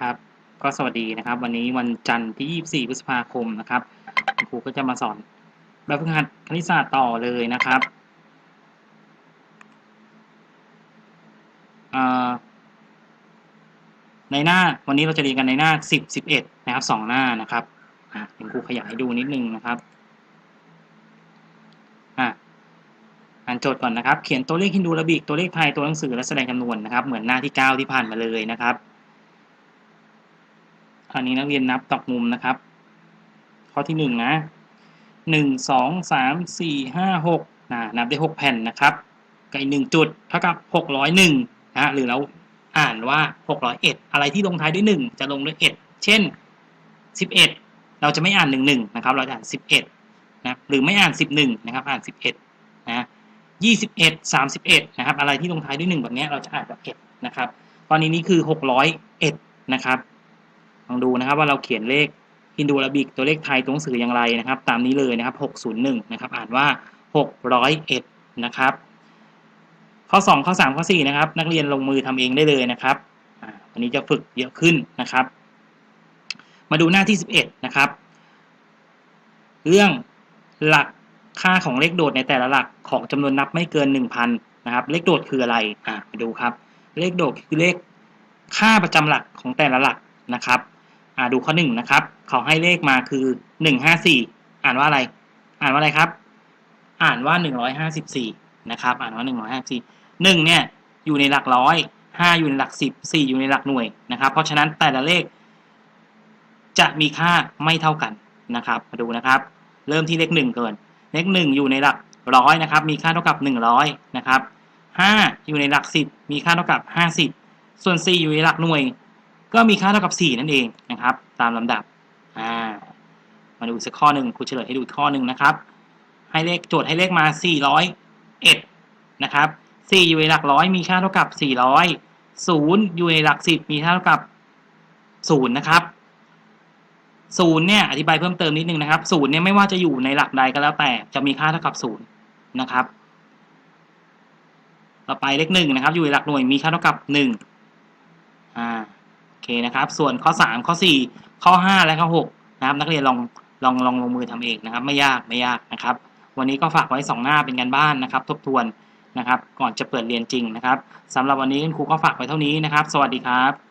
ครับ ก็สวัสดีนะครับ วันนี้วันจันทร์ที่ 24 พฤษภาคมนะครับคุณครูก็จะมาสอนแบบฝึกหัดคณิตศาสตร์ต่อเลยนะครับในหน้าวันนี้เราจะเรียนกันในหน้า 10 11 นะครับสองหน้านะครับคุณครูขยายให้ดูนิดนึงนะครับอะอ่านโจทย์ก่อนนะครับ เขียนตัวเลขฮินดูอาราบิกตัวเลขไทยตัวหนังสือและแสดงจำนวนนะครับ เหมือนหน้าที่ 9 ที่ผ่านมาเลยนะครับ อันนี้นักเรียนนับตอกมุมนะครับ ข้อที่หนึ่งนะหนึ่งสองสามสี่ห้าหกนะนับได้หกแผ่นนะครับกับอีกหนึ่งจุดเท่ากับหกร้อยหนึ่งนะหรือเราอ่านว่าหกร้อยเอ็ดอะไรที่ลงท้ายด้วยหนึ่งจะลงด้วยเอ็ดเช่นสิบเอ็ดเราจะไม่อ่านหนึ่งหนึ่งนะครับ เราจะอ่านสิบเอ็ดนะหรือไม่อ่านสิบหนึ่งนะครับ อ่านสิบเอ็ดนะยี่สิบเอ็ดสามสิบเอ็ดนะครับ อะไรที่ลงท้ายด้วยหนึ่งแบบนี้เราจะอ่านแบบเอ็ดนะครับ ตอนนี้นี่คือหกร้อยเอ็ดนะครับ ลองดูนะครับว่าเราเขียนเลขฮินดูอารบิกตัวเลขไทยตัวหนังสืออย่างไรนะครับ ตามนี้เลยนะครับ 601 นะครับ อ่านว่า 601 นะครับ ข้อ 2 ข้อ 3 ข้อ 4 นะครับ นักเรียนลงมือทำเองได้เลยนะครับวันนี้จะฝึกเยอะขึ้นนะครับ มาดูหน้าที่ 11 นะครับ เรื่องหลักค่าของเลขโดดในแต่ละหลักของจำนวนนับไม่เกิน 1,000 นะครับ เลขโดดคืออะไร อ่ามาดูครับ เลขโดดคือเลขค่าประจำหลักของแต่ละหลักนะครับ อ่าดูข้อหนึ่งนะครับ เขาให้เลขมาคือหนึ่งห้าสี่อ่านว่าอะไร อ่านว่าอะไรครับ อ่านว่าหนึ่งร้อยห้าสิบสี่นะครับ อ่านว่าหนึ่งร้อยห้าสี่หนึ่งเนี่ยอยู่ในหลักร้อยห้าอยู่ในหลักสิบสี่อยู่ในหลักหน่วยนะครับ เพราะฉะนั้นแต่ละเลข จะมีค่าไม่เท่ากันนะครับ มาดูนะครับ เริ่มที่เลขหนึ่งเกินเลขหนึ่งอยู่ในหลักร้อยนะครับ มีค่าเท่ากับหนึ่งร้อยนะครับห้าอยู่ในหลักสิบมีค่าเท่ากับห้าสิบส่วนสี่อยู่ในหลักหน่วย ก็มีค่าเท่ากับ 4 นั่นเองนะครับ ตามลำดับอ่ามาดูสักข้อหนึ่งครูเฉลยให้ดูข้อหนึ่งนะครับ ให้เลขโจทย์ให้เลขมา 401 นะครับ 4 อยู่ในหลักร้อยมีค่าเท่ากับ 400 0 อยู่ในหลัก 10 มีค่าเท่ากับ0นะครับ0เนี่ยอธิบายเพิ่มเติมนิดนึงนะครับ0เนี่ยไม่ว่าจะอยู่ในหลักใดก็แล้วแต่จะมีค่าเท่ากับ0นะครับ ต่อไปเลข1นะครับ อยู่ในหลักหน่วยมีค่าเท่ากับ1อ่า เคนะครับ ส่วนข้อ 3 ข้อ 4 ข้อ 5 และข้อ6นะครับ นักเรียนลองลองลองลงมือทำเองนะครับ ไม่ยากไม่ยากนะครับ วันนี้ก็ฝากไว้ 2 หน้าเป็นการบ้านนะครับ ทบทวนนะครับ ก่อนจะเปิดเรียนจริงนะครับสำหรับวันนี้คุณครูก็ฝากไว้เท่านี้นะครับ สวัสดีครับ